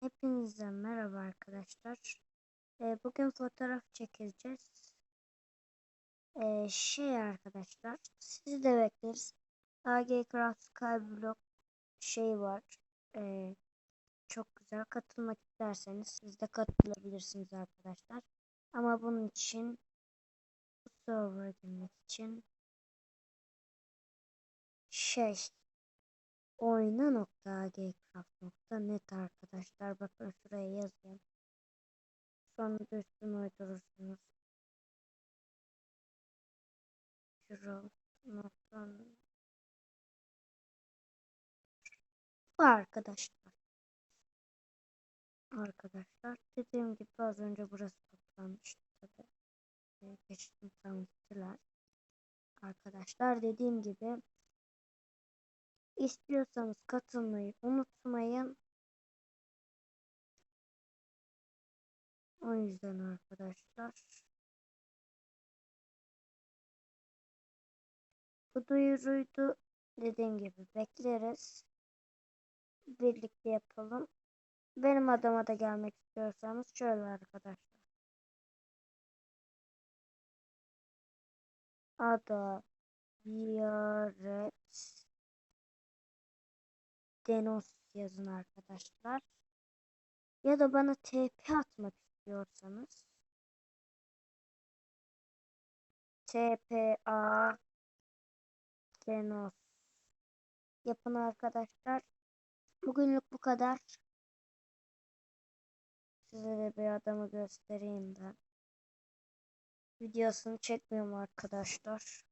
Hepinize merhaba arkadaşlar. Ee, bugün fotoğraf çekeceğiz. Ee, şey arkadaşlar, sizi de bekleriz. AG Craft Skyblock şey var. Ee, çok güzel. Katılmak isterseniz siz de katılabilirsiniz arkadaşlar. Ama bunun için bu server'a için şey oyna.agcraft.net arkadaşlar. Bakın şuraya yazayım. Sonra da üstüne uydurursunuz. Bu arkadaşlar. Arkadaşlar dediğim gibi az önce burası toplanmıştı tabi. Ee, Geçtim tam gittiler. Arkadaşlar dediğim gibi İstiyorsanız katılmayı unutmayın. O yüzden arkadaşlar. Bu duyuruydu. Dediğim gibi bekleriz. Birlikte yapalım. Benim adama da gelmek istiyorsanız şöyle arkadaşlar. Ada Ziyaret Denos yazın arkadaşlar. Ya da bana TP atmak istiyorsanız TPA Denos yapın arkadaşlar. Bugünlük bu kadar. Size de bir adamı göstereyim ben. Videosunu çekmiyorum arkadaşlar.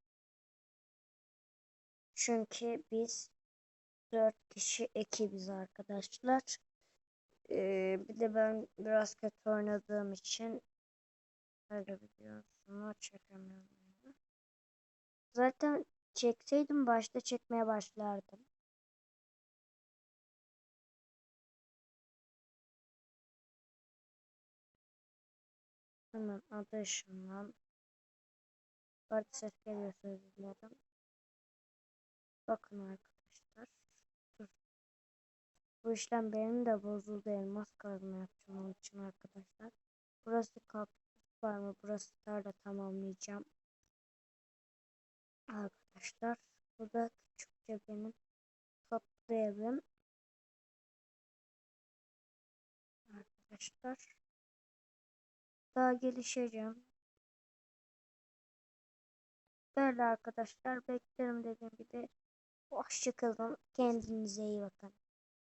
Çünkü biz 4 kişi ekibiz arkadaşlar. Ee, bir de ben biraz kötü oynadığım için öyle videosunu çekemiyorum. Zaten çekseydim başta çekmeye başlardım. Hemen adı ışınlan. Bak ses geliyorsa özür dilerim. Bakın arkadaşlar. Bu işlem benim de bozuldu. Elmas kazma yapacağım onun için arkadaşlar. Burası kaktüs var mı? Burası tarla tamamlayacağım. Arkadaşlar. Bu da küçükçe benim tatlı evim. Arkadaşlar. Daha gelişeceğim. Böyle arkadaşlar beklerim dediğim gibi. Hoşçakalın. Kendinize iyi bakın.